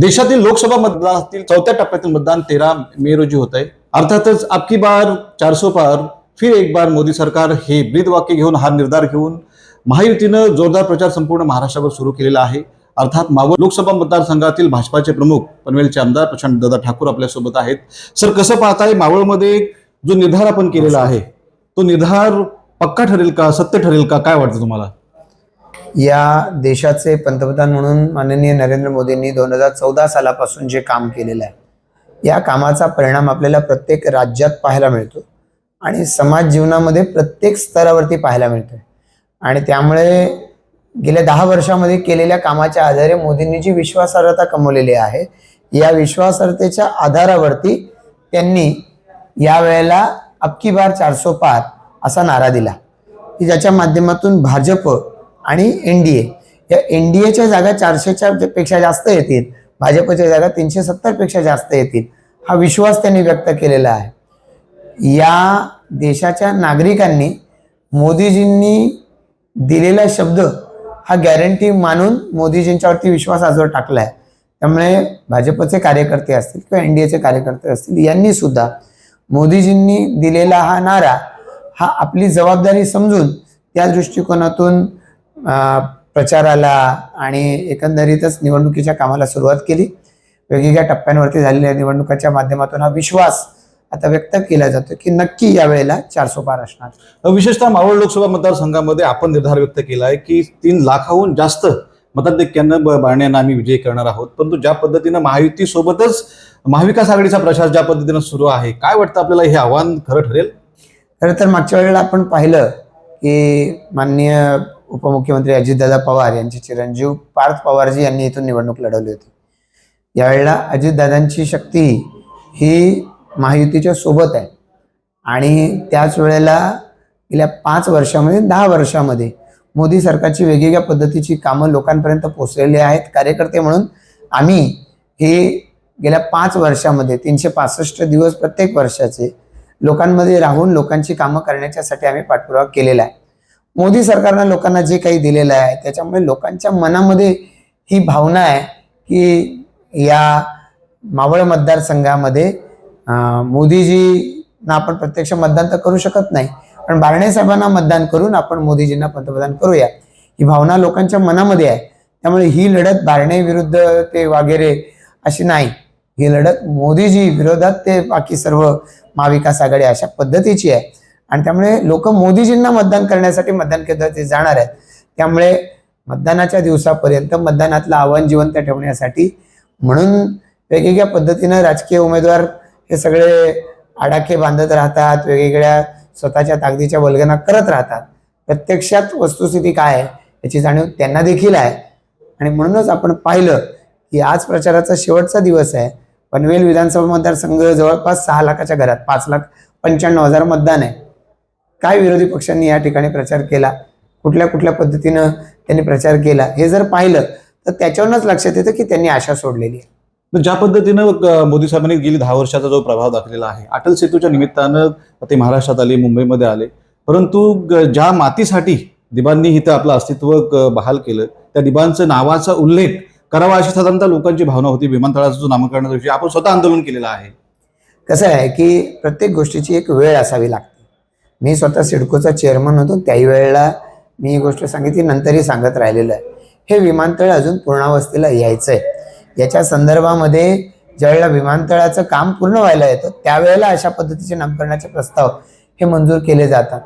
देशातील लोकसभा मतदानातील चौथ्या टप्प्यातील मतदान तेरा मे रोजी होत आहे अर्थातच आपकी बार चारसो पार फिर एक बार मोदी सरकार हे ब्रीद वाक्य घेऊन हा निर्धार घेऊन महायुतीनं जोरदार प्रचार संपूर्ण महाराष्ट्रावर सुरू केलेला आहे. अर्थात मावळ लोकसभा मतदारसंघातील भाजपाचे प्रमुख पनवेलचे आमदार प्रशांत दादा ठाकूर आपल्यासोबत आहेत. सर कसं पाहताय मावळमध्ये जो निर्धार आपण केलेला आहे तो निर्धार पक्का ठरेल का सत्य ठरेल का काय वाटतं तुम्हाला? या देशाचे पंतप्रधान म्हणून माननीय नरेंद्र मोदींनी दोन हजार चौदा सालापासून जे काम केलेलं आहे या कामाचा परिणाम आपल्याला प्रत्येक राज्यात पाहायला मिळतो आणि समाज जीवनामध्ये प्रत्येक स्तरावरती पाहायला मिळतोय. आणि त्यामुळे गेल्या दहा वर्षामध्ये केलेल्या कामाच्या आधारे मोदींनी जी विश्वासार्हता कमवलेली आहे या विश्वासार्हतेच्या आधारावरती त्यांनी यावेळेला अबकी बार चारसो पार असा नारा दिला. की ज्याच्या माध्यमातून भाजप आणि एन डी ए या एन डी एच्या जागा चारशेच्या पेक्षा जास्त येतील. भाजपच्या जागा तीनशे सत्तरपेक्षा जास्त येतील. हा विश्वास त्यांनी व्यक्त केलेला आहे. या देशाच्या नागरिकांनी मोदीजींनी दिलेला शब्द हा गॅरंटी मानून मोदीजींच्यावरती विश्वास आजवर टाकला आहे त्यामुळे भाजपचे कार्यकर्ते असतील किंवा एन डी एचे कार्यकर्ते असतील यांनी सुद्धा मोदीजींनी दिलेला हा नारा हा आपली जबाबदारी समजून त्या दृष्टिकोनातून प्रचाराला आणि एकंदरीतच निवडणुकीच्या कामाला सुरुवात केली. वेगवेगळ्या टप्प्यांवरती झालेल्या निवडणुकाच्या माध्यमातून हा विश्वास आता व्यक्त केला जातो की नक्की यावेळेला चारसो पार असणार विशेषतः मावळ लोकसभा मतदारसंघामध्ये आपण निर्धार व्यक्त केला आहे की तीन लाखाहून जास्त मताधिक्यानं ब- बाळणे यांना आम्ही विजयी करणार आहोत. परंतु ज्या पद्धतीनं महायुती सोबतच महाविकास आघाडीचा प्रचार ज्या पद्धतीनं सुरू आहे काय वाटतं आपल्याला हे आव्हान खरं ठरेल? खरं तर मागच्या वेळेला आपण पाहिलं की माननीय उपमुख्यमंत्री अजितदादा पवार यांचे चिरंजीव पार्थ पवारजी यांनी इथून निवडणूक लढवली होती. यावेळेला अजितदादांची शक्ती ही महायुतीच्या सोबत आहे. आणि त्याच वेळेला गेल्या पाच वर्षामध्ये दहा वर्षामध्ये मोदी सरकारची वेगवेगळ्या पद्धतीची कामं लोकांपर्यंत पोचलेली आहेत. कार्यकर्ते म्हणून आम्ही हे गेल्या पाच वर्षामध्ये तीनशे पासष्ट दिवस प्रत्येक वर्षाचे लोकांमध्ये राहून लोकांची कामं करण्याच्यासाठी आम्ही पाठपुरावा केलेला आहे. मोदी सरकारनं लोकांना जे काही दिलेलं आहे त्याच्यामुळे लोकांच्या मनामध्ये ही भावना आहे की या मावळ मतदारसंघामध्ये मोदीजींना आपण प्रत्यक्ष मतदान तर करू शकत नाही पण बारणे साहेबांना मतदान करून आपण मोदीजींना पंतप्रधान करूया. ही भावना लोकांच्या मनामध्ये आहे. त्यामुळे ही लढत बारणे विरुद्ध ते वगैरे अशी नाही. ही लढत मोदीजी विरोधात ते बाकी सर्व महाविकास आघाडी अशा पद्धतीची आहे. आणि त्यामुळे लोक मोदीजींना मतदान करण्यासाठी मतदान केंद्रात जाणार आहेत. त्यामुळे मतदानाच्या दिवसापर्यंत मतदानातलं आव्हान जिवंत ठेवण्यासाठी म्हणून वेगवेगळ्या पद्धतीनं राजकीय उमेदवार हे सगळे आडाखे बांधत राहतात वेगवेगळ्या स्वतःच्या ताकदीच्या वल्गना करत राहतात. प्रत्यक्षात वस्तुस्थिती काय आहे याची जाणीव त्यांना देखील आहे. आणि म्हणूनच आपण पाहिलं की आज प्रचाराचा शेवटचा दिवस आहे. पनवेल विधानसभा मतदारसंघ जवळपास सहा लाखाच्या घरात पाच लाख पंच्याण्णव हजार मतदान आहे. काय विरोधी पक्षांनी या ठिकाणी प्रचार केला? कुठल्या कुठल्या पद्धतीनं त्यांनी प्रचार केला? हे जर पाहिलं तर त्याच्यावरूनच लक्षात येतं की त्यांनी आशा सोडलेली आहे. ज्या पद्धतीनं मोदी साहेबांनी गेली दहा वर्षाचा जो प्रभाव दाखलेला आहे अटल सेतूच्या निमित्तानं ते महाराष्ट्रात आले मुंबईमध्ये आले. परंतु ज्या मातीसाठी दिबांनी इथं आपलं अस्तित्व बहाल केलं त्या दिबांचं नावाचा उल्लेख करावा अशी साधारणतः लोकांची भावना होती. विमानतळाचा जो नामकरणाचा विषय आपण स्वतः आंदोलन केलेलं आहे. कसं आहे की प्रत्येक गोष्टीची एक वेळ असावी लागते. मी स्वतः सिडकोचा चेअरमन होतो. त्याही वेळेला मी ही गोष्ट सांगितली नंतरही सांगत राहिलेलं आहे. हे विमानतळ अजून पूर्णावस्थेला यायचं आहे याच्या संदर्भामध्ये ज्यावेळेला विमानतळाचं काम पूर्ण व्हायला येतं त्यावेळेला अशा पद्धतीचे नामकरणाचे प्रस्ताव हे मंजूर केले जातात.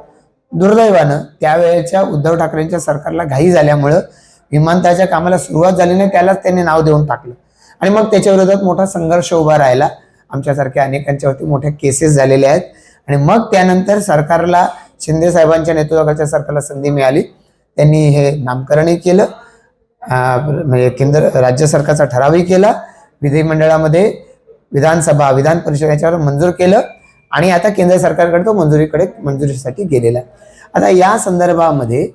दुर्दैवानं त्यावेळेच्या उद्धव ठाकरेंच्या सरकारला घाई झाल्यामुळं विमानतळाच्या कामाला सुरुवात झाली नाही त्यालाच त्यांनी नाव देऊन टाकलं. आणि मग त्याच्या विरोधात मोठा संघर्ष उभा राहिला. आमच्यासारख्या अनेकांच्यावरती मोठ्या केसेस झालेल्या आहेत. आणि मग त्यानंतर सरकारला शिंदे साहेबांच्या नेतृत्वाखालच्या सरकारला संधी मिळाली. त्यांनी हे नामकरणही केलं. म्हणजे केंद्र राज्य सरकारचा ठरावही केला. विधिमंडळामध्ये विधानसभा विधान परिषद याच्यावर मंजूर केलं. आणि आता केंद्र सरकारकडे तो मंजुरीकडे मंजुरीसाठी गेलेला. आहे आता या संदर्भामध्ये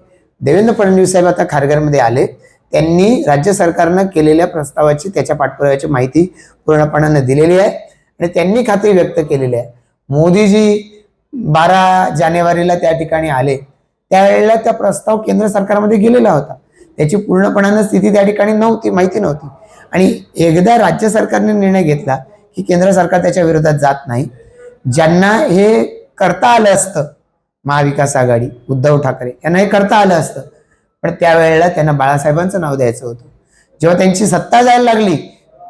देवेंद्र फडणवीस साहेब आता खारघरमध्ये आले. त्यांनी राज्य सरकारनं केलेल्या प्रस्तावाची त्याच्या पाठपुराव्याची माहिती पूर्णपणानं दिलेली आहे. आणि त्यांनी खात्री व्यक्त केलेली आहे. मोदीजी बारा जानेवारीला त्या ठिकाणी आले. त्यावेळेला त्या प्रस्ताव केंद्र सरकारमध्ये गेलेला होता. त्याची पूर्णपणानं स्थिती त्या ठिकाणी नव्हती माहिती नव्हती. आणि एकदा राज्य सरकारने निर्णय घेतला की केंद्र सरकार त्याच्या विरोधात जात नाही. ज्यांना हे करता आलं असतं महाविकास आघाडी उद्धव ठाकरे यांना हे करता आलं असतं. पण त्यावेळेला त्यांना बाळासाहेबांचं नाव द्यायचं होतं. जेव्हा त्यांची सत्ता जायला लागली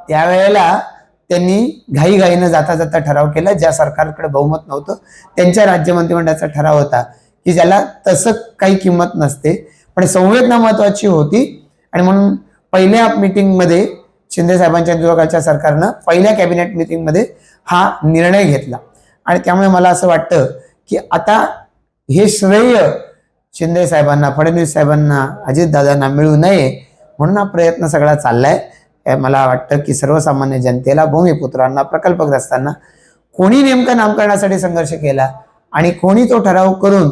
त्यावेळेला त्यांनी घाईघाईनं जाता जाता ठराव केला. ज्या सरकारकडे बहुमत नव्हतं त्यांच्या राज्य मंत्रिमंडळाचा ठराव होता की ज्याला तसं काही किंमत नसते. पण संवेदना महत्वाची होती आणि म्हणून पहिल्या मिटिंगमध्ये शिंदे साहेबांच्या विभागाच्या सरकारनं पहिल्या कॅबिनेट मिटिंगमध्ये हा निर्णय घेतला. आणि त्यामुळे मला असं वाटतं की आता हे श्रेय शिंदे साहेबांना फडणवीस साहेबांना अजितदादांना मिळू नये म्हणून हा प्रयत्न सगळा चाललाय. मला वाटतं की सर्वसामान्य जनतेला भूमिपुत्रांना प्रकल्पग्रस्तांना कोणी नेमकं नामकरणासाठी संघर्ष केला आणि कोणी तो ठराव करून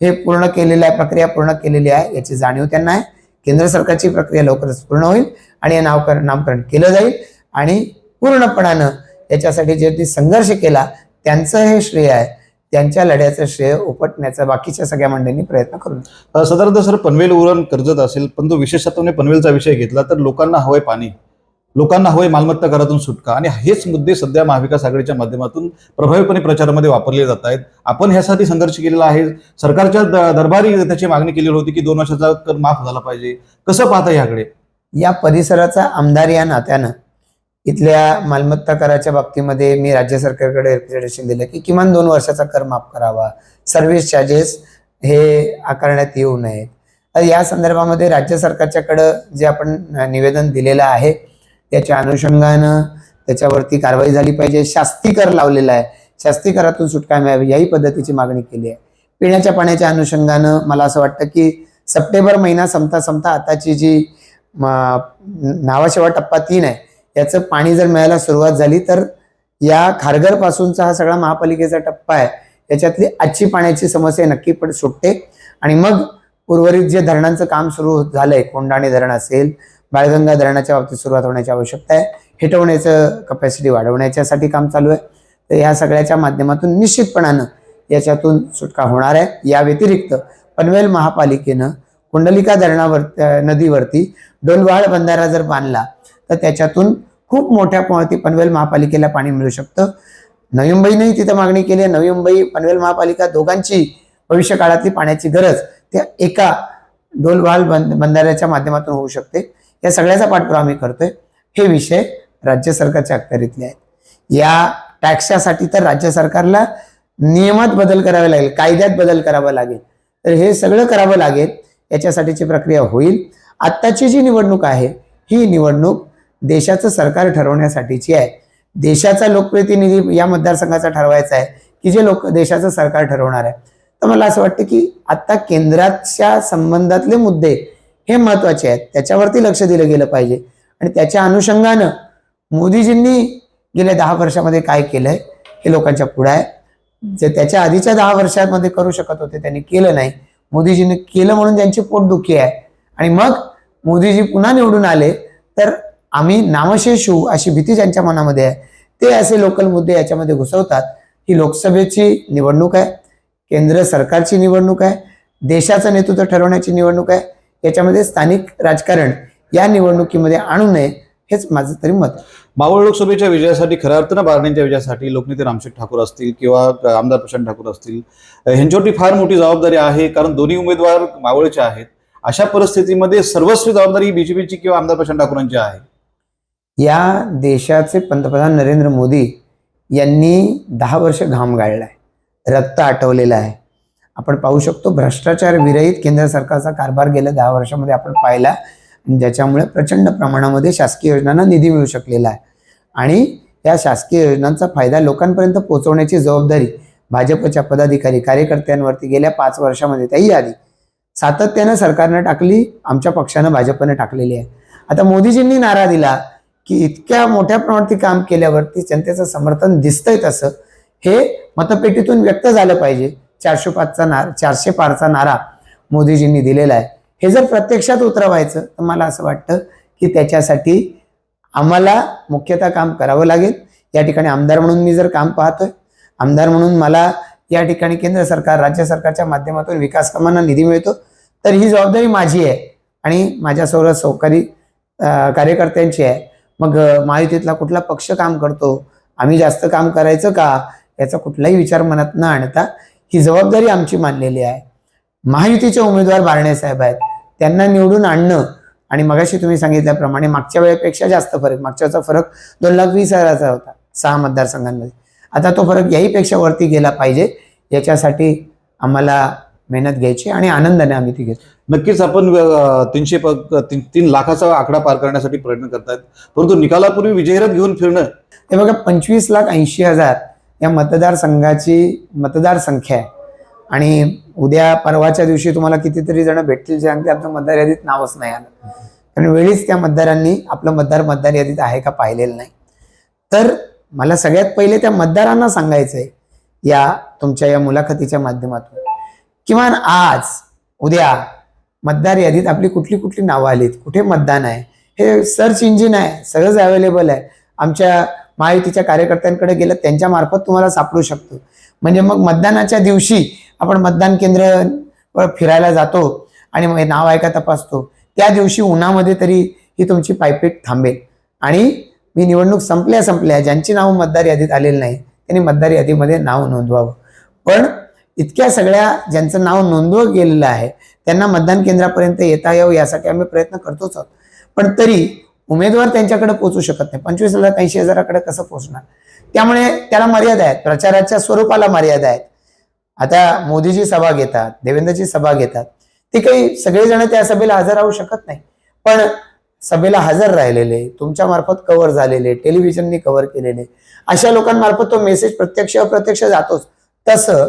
हे पूर्ण केलेलं आहे प्रक्रिया पूर्ण केलेली आहे याची जाणीव त्यांना आहे. केंद्र सरकारची प्रक्रिया लवकरच पूर्ण होईल आणि हे नावकर नामकरण केलं जाईल आणि पूर्णपणानं याच्यासाठी ज्यांनी संघर्ष केला त्यांचं हे श्रेय आहे. त्यांच्या लढ्याचं श्रेय उपटण्याचा बाकीच्या सगळ्या मंडळींनी प्रयत्न करून साधारणतः सर पनवेल उरण कर्जत असेल पण तो विशेषत्वाने पनवेलचा विषय घेतला तर लोकांना हवंय पाणी. लोकांना हवंय मालमत्ता करातून सुटका. आणि हेच मुद्दे सध्या महाविकास आघाडीच्या माध्यमातून प्रभावीपणे प्रचारामध्ये वापरले जात आहेत. आपण ह्यासाठी संघर्ष केलेला आहे. सरकारच्या दरबारी त्याची मागणी केलेली होती की दोन वर्षाचा कर माफ झाला पाहिजे. कसं पाहता याकडे या परिसराचा आमदार या नात्यानं इथल्या मालमत्ता कराच्या बाबतीमध्ये मी राज्य सरकारकडे रिप्रेझेंटेशन दिलं की किमान दोन वर्षाचा कर माफ करावा. सर्व्हिस चार्जेस हे आकारण्यात येऊ नयेत. तर या संदर्भामध्ये राज्य सरकारच्याकडं जे आपण निवेदन दिलेलं आहे त्याच्या अनुषंगानं त्याच्यावरती कारवाई झाली पाहिजे. शास्ती कर लावलेला आहे. शास्ती करातून सुटका मिळावी याही पद्धतीची मागणी केली आहे. पिण्याच्या पाण्याच्या अनुषंगानं मला असं वाटतं की सप्टेंबर महिना संपता संपता आताची जी नावाशेवा टप्पा तीन आहे याचं पाणी जर मिळायला सुरुवात झाली तर या खारघरपासूनचा हा सगळा महापालिकेचा टप्पा आहे. याच्यातली आजची पाण्याची समस्या नक्की पण सुटते. आणि मग उर्वरित जे धरणांचं काम सुरू झालंय कोंडाणे धरण असेल बाळगंगा धरणाच्या बाबतीत सुरुवात होण्याची आवश्यकता आहे. हिटवण्याचं कपॅसिटी वाढवण्याच्यासाठी काम चालू आहे. तर या सगळ्याच्या माध्यमातून निश्चितपणानं याच्यातून सुटका होणार आहे. या व्यतिरिक्त पनवेल महापालिकेनं कुंडलिका धरणावर नदीवरती डोलवाळ बंधारा जर बांधला तर त्याच्यातून खूप मोठ्या प्रमाणात पनवेल महापालिकेला पाणी मिळू शकतं. नवी मुंबईनेही तिथं मागणी केली आहे. नवी मुंबई पनवेल महापालिका दोघांची भविष्य काळातली पाण्याची गरज त्या एका डोलवाल बंद बंधाऱ्याच्या माध्यमातून होऊ शकते. या सगळ्याचा पाठपुरावा आम्ही करतोय. हे विषय राज्य सरकारच्या अखत्यारीतले आहेत. या टॅक्ससाठी तर राज्य सरकारला नियमात बदल करावे लागेल कायद्यात बदल करावा लागेल. तर हे सगळं करावं लागेल याच्यासाठीची प्रक्रिया होईल. आत्ताची जी निवडणूक आहे ही निवडणूक देशाचं सरकार ठरवण्यासाठीची आहे. देशाचा लोकप्रतिनिधी या मतदारसंघाचा ठरवायचा आहे की जे लोक देशाचं सरकार ठरवणार आहे. तर मला असं वाटतं की आत्ता केंद्राच्या संबंधातले मुद्दे हे महत्त्वाचे आहेत. त्याच्यावरती लक्ष दिलं गेलं पाहिजे. आणि त्याच्या अनुषंगानं मोदीजींनी गेल्या दहा वर्षामध्ये काय केलंय हे लोकांच्या पुढे आहे. जे त्याच्या आधीच्या दहा वर्षांमध्ये करू शकत होते त्यांनी केलं नाही. मोदीजींनी केलं म्हणून त्यांची पोटदुखी आहे. आणि मग मोदीजी पुन्हा निवडून आले तर आम्ही नामशेष होऊ अशी भीती ज्यांच्या मनामध्ये आहे ते असे लोकल मुद्दे याच्यामध्ये घुसवतात. ही लोकसभेची निवडणूक आहे. केंद्र सरकारची निवडणूक आहे. देशाचं नेतृत्व ठरवण्याची निवडणूक आहे. याच्यामध्ये स्थानिक राजकारण या निवडणुकीमध्ये आणू नये हेच माझं तरी मत आहे. मावळ लोकसभेच्या विजयासाठी खऱ्या अर्थानं बारणेंच्या विजयासाठी लोकनेते रामशेठ ठाकूर असतील किंवा आमदार प्रशांत ठाकूर असतील ह्यांच्यावरती फार मोठी जबाबदारी आहे कारण दोन्ही उमेदवार मावळचे आहेत. अशा परिस्थितीमध्ये सर्वस्वी जबाबदारी बीजेपीची किंवा आमदार प्रशांत ठाकूरांची आहे? या देशाचे पंतप्रधान नरेंद्र मोदी यांनी दहा वर्ष घाम गाळलाय रक्त आटवलेलं आहे. आपण पाहू शकतो भ्रष्टाचार विरहित केंद्र सरकारचा कारभार गेल्या दहा वर्षामध्ये आपण पाहिला. ज्याच्यामुळे प्रचंड प्रमाणामध्ये शासकीय योजनांना निधी मिळू शकलेला आहे. आणि या शासकीय योजनांचा फायदा लोकांपर्यंत पोहोचवण्याची जबाबदारी भाजपच्या पदाधिकारी कार्यकर्त्यांवरती गेल्या पाच वर्षामध्ये त्याही आली सातत्यानं सरकारनं टाकली आमच्या पक्षानं भाजपनं टाकलेली आहे. आता मोदीजींनी नारा दिला की इतक्या मोठ्या प्रमाणात काम केल्यावरती जनतेचं समर्थन दिसतंय तसं हे मतपेटीतून व्यक्त झालं पाहिजे. चारशे पाचचा नारा चारशे पारचा नारा मोदीजींनी दिलेला आहे. हे जर प्रत्यक्षात उतरवायचं तर मला असं वाटतं की त्याच्यासाठी आम्हाला मुख्यतः काम करावं लागेल. या ठिकाणी आमदार म्हणून मी जर काम पाहतोय आमदार म्हणून मला या ठिकाणी केंद्र सरकार राज्य सरकारच्या माध्यमातून विकास कामांना निधी मिळतो तर ही जबाबदारी माझी आहे आणि माझ्यासोबत सहकारी कार्यकर्त्यांची आहे. मग महायुतीतला कुठला पक्ष काम करतो आम्ही जास्त काम करायचं का याचा कुठलाही विचार मनात न आणता ही जबाबदारी आमची मानलेली आहे. महायुतीचे उमेदवार बारणे साहेब आहेत. त्यांना निवडून आणणं आणि मगाशी तुम्ही सांगितल्याप्रमाणे मागच्या वेळेपेक्षा जास्त फरक मागच्या वेळेचा फरक दोन लाख वीस हजाराचा होता सहा मतदारसंघांमध्ये. आता तो फरक याहीपेक्षा वरती गेला पाहिजे. याच्यासाठी आम्हाला मेहनत घ्यायची आणि आनंदाने आम्ही ती घेतो नक्कीच आपण तीनशे तीन तीन लाखाचा आकडा पार करण्यासाठी प्रयत्न करतायत. परंतु निकालापूर्वी विजयरथ घेऊन फिरणं. हे बघा पंचवीस लाख ऐंशी हजार या मतदारसंघाची मतदारसंख्या आहे. आणि उद्या परवाच्या दिवशी तुम्हाला कितीतरी जण भेटतील जे सांगते आमच्या मतदार यादीत नावच नाही आलं. कारण वेळीच त्या मतदारांनी आपलं मतदार मतदार यादीत आहे का पाहिलेलं नाही. तर मला सगळ्यात पहिले त्या मतदारांना सांगायचंय या तुमच्या या मुलाखतीच्या माध्यमातून. किमान आज उद्या मतदार यादीत आपली कुठली कुठली नावं आलीत? कुठे मतदान आहे? हे सर्च इंजिन आहे सगळंच अवेलेबल आहे. आमच्या महायुतीच्या कार्यकर्त्यांकडे गेलं त्यांच्या मार्फत तुम्हाला सापडू शकतो. म्हणजे मग मतदानाच्या दिवशी आपण मतदान केंद्र फिरायला जातो आणि मग हे नाव ऐका तपासतो. त्या दिवशी उन्हामध्ये तरी ही तुमची पायपीट थांबेल. आणि मी निवडणूक संपल्या संपल्या ज्यांची नावं मतदार यादीत आलेली नाही त्यांनी मतदार यादीमध्ये नाव नोंदवावं. पण इतक्या सगळ्या ज्यांचं नाव नोंदवलं गेलेलं आहे त्यांना मतदान केंद्रापर्यंत येता यावं यासाठी आम्ही प्रयत्न करतोच आहोत. पण तरी उमेदवार त्यांच्याकडे पोहोचू शकत नाही. पंचवीस लाख ऐंशी हजाराकडे कसं पोहोचणार? त्यामुळे त्याला मर्यादा आहेत. प्रचाराच्या स्वरूपाला मर्यादा आहेत. आता मोदीजी सभा घेतात देवेंद्रची सभा घेतात. ते काही सगळेजण त्या सभेला हजर राहू शकत नाही. पण सभेला हजर राहिलेले तुमच्या मार्फत कव्हर झालेले टेलिव्हिजननी कव्हर केलेले अशा लोकांमार्फत तो मेसेज प्रत्यक्ष अप्रत्यक्ष जातोच. तसं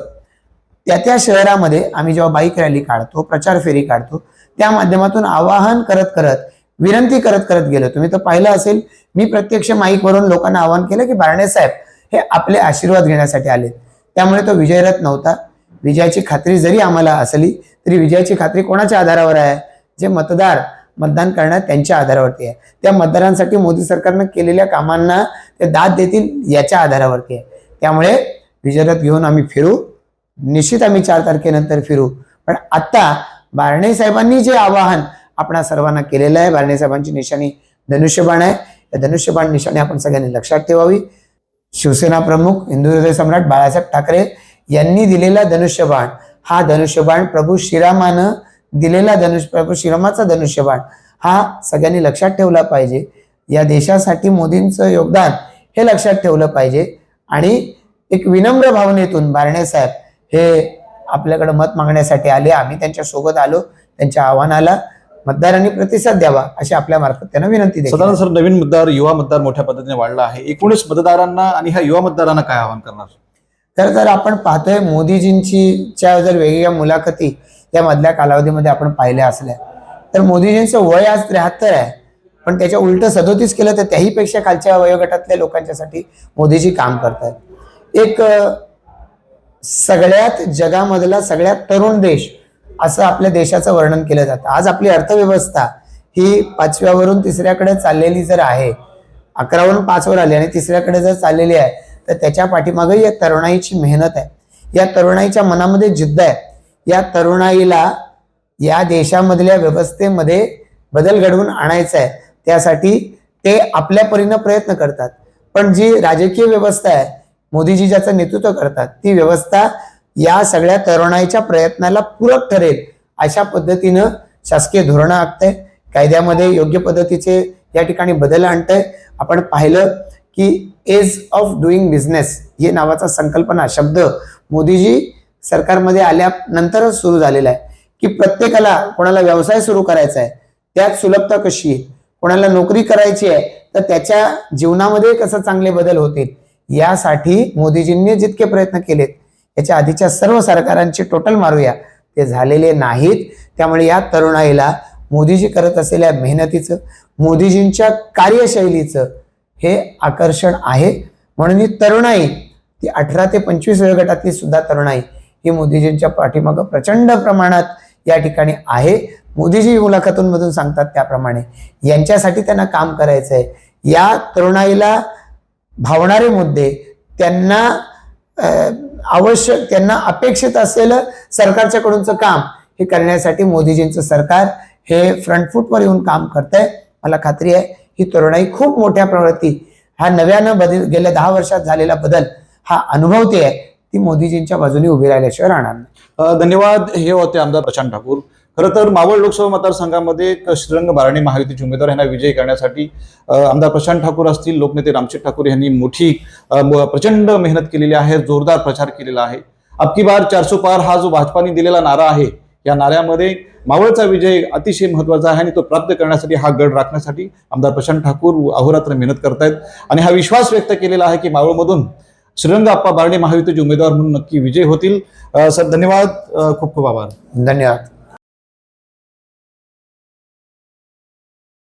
त्या त्या शहरामध्ये आम्ही जेव्हा बाईक रॅली काढतो प्रचार फेरी काढतो त्या माध्यमातून आवाहन करत करत विनंती करत करत गेलो. तुम्ही तर पाहिलं असेल मी प्रत्यक्ष माईकवरून लोकांना आवाहन केलं की बारणे साहेब हे आपले आशीर्वाद घेण्यासाठी आले त्यामुळे तो विजयरथ नव्हता. विजयाची खात्री जरी आम्हाला असली तरी विजयाची खात्री कोणाच्या आधारावर आहे? जे मतदार मतदान करणार त्यांच्या आधारावरती आहे. त्या मतदारांसाठी मोदी सरकारनं केलेल्या कामांना ते दाद देतील याच्या आधारावरती आहे. त्यामुळे विजयरथ घेऊन आम्ही फिरू. निश्चित आम्ही चार तारखेनंतर फिरू. पण आत्ता बारणे साहेबांनी जे आवाहन आपणा सर्वांना केलेलं आहे. बारणे साहेबांची निशाणी धनुष्यबाण आहे. या धनुष्यबाण निशाणी आपण सगळ्यांनी लक्षात ठेवावी. शिवसेना प्रमुख हिंदू हृदय सम्राट बाळासाहेब ठाकरे यांनी दिलेला धनुष्यबाण हा धनुष्यबाण प्रभू श्रीरामानं दिलेला धनुष्य प्रभू श्रीरामाचा धनुष्यबाण हा सगळ्यांनी लक्षात ठेवला पाहिजे. या देशासाठी मोदींचं योगदान हे लक्षात ठेवलं पाहिजे. आणि एक विनम्र भावनेतून बारणेसाहेब हे आपल्याकडे मत मागण्यासाठी आले. आम्ही त्यांच्यासोबत आलो त्यांच्या आव्हानाला मतदारांनी प्रतिसाद द्यावा अशी आपल्या मार्फत त्यांना विनंती सदानंद सर नवीन मतदार युवा मतदार मोठ्या पद्धतीने वाढला आहे. एकूणच मतदारांना आणि ह्या युवा मतदारांना काय आवाहन करणार? तर जर आपण पाहतोय मोदीजींची च्या जर वेगवेगळ्या मुलाखती या मधल्या कालावधीमध्ये आपण पाहिल्या असल्या तर मोदीजींचं वय आज त्र्याहत्तर आहे. पण त्याच्या उलट सदोतीस केलं तर त्याहीपेक्षा खालच्या वयोगटातल्या लोकांच्यासाठी मोदीजी काम करतात एक सगळ्यात जगामधला सगळ्यात तरुण देश असं आपल्या देशाचं वर्णन केलं जातं. आज आपली अर्थव्यवस्था ही पाचव्यावरून तिसऱ्याकडे चाललेली जर आहे अकरावरून पाचवर आली आणि तिसऱ्याकडे जर चाललेली आहे तर त्याच्या पाठीमागे या तरुणाईची मेहनत आहे. या तरुणाईच्या मनामध्ये जिद्द आहे. या तरुणाईला या देशामधल्या व्यवस्थेमध्ये बदल घडवून आणायचा आहे. त्यासाठी ते आपल्या परीनं प्रयत्न करतात. पण जी राजकीय व्यवस्था आहे मोदीजी ज्याचं नेतृत्व करतात ती व्यवस्था या सगळ्या तरुणाईच्या प्रयत्नाला पूरक ठरेल अशा पद्धतीनं शासकीय धोरणं आखतंय. कायद्यामध्ये योग्य पद्धतीचे या ठिकाणी बदल आणतंय. आपण पाहिलं की एज ऑफ डुईंग बिझनेस हे नावाचा संकल्पना शब्द मोदीजी सरकारमध्ये आल्यानंतरच सुरू झालेला आहे. की प्रत्येकाला कोणाला व्यवसाय सुरू करायचा आहे त्यात सुलभता कशी आहे कोणाला नोकरी करायची आहे तर त्याच्या जीवनामध्ये कसं चांगले बदल होतील यासाठी मोदीजींनी जितके प्रयत्न केलेत याच्या आधीच्या सर्व सरकारांचे टोटल मारूया. ते झालेले नाहीत. त्यामुळे या तरुणाईला मोदीजी करत असलेल्या मेहनतीचं मोदीजींच्या कार्यशैलीचं हे आकर्षण आहे. म्हणून ही तरुणाई ती अठरा ते पंचवीस वयोगटातली सुद्धा तरुणाई ही मोदीजींच्या पाठीमागं प्रचंड प्रमाणात या ठिकाणी आहे. मोदीजी मुलाखतूंमधून सांगतात त्याप्रमाणे यांच्यासाठी त्यांना काम करायचं आहे या तरुणाईला भावणारे मुद्दे त्यांना आवश्यक त्यांना अपेक्षित असलेलं सरकारच्याकडूनचं काम हे करण्यासाठी मोदीजींचं सरकार हे फ्रंटफूटवर येऊन काम करतंय. मला खात्री आहे ही तरुणाई खूप मोठ्या प्रवृत्ती हा नव्यानं बदल गेल्या दहा वर्षात झालेला बदल हा अनुभवते आहे ती मोदीजींच्या बाजूने उभी राहिल्याशिवाय राहणार नाही. धन्यवाद. हे होते आमदार प्रशांत ठाकूर. खरं तर मावळ लोकसभा मतदारसंघामध्ये श्रीरंग बाराणी महायुतीचे उमेदवार यांना विजयी करण्यासाठी आमदार प्रशांत ठाकूर असतील लोकनेते रामशेठ ठाकूर यांनी मोठी प्रचंड मेहनत केलेली आहे जोरदार प्रचार केलेला आहे. अबकी बार चारसो पार हा जो भाजपाने दिलेला नारा आहे या नाऱ्यामध्ये मावळचा विजय अतिशय महत्त्वाचा आहे आणि तो प्राप्त करण्यासाठी हा गड राखण्यासाठी आमदार प्रशांत ठाकूर अहोरात्र मेहनत करतायत. आणि हा विश्वास व्यक्त केलेला आहे की मावळमधून श्रीरंग आप्पा बारणे महायुतीचे उमेदवार म्हणून नक्की विजय होतील. सर धन्यवाद. खूप खूप आभार. धन्यवाद.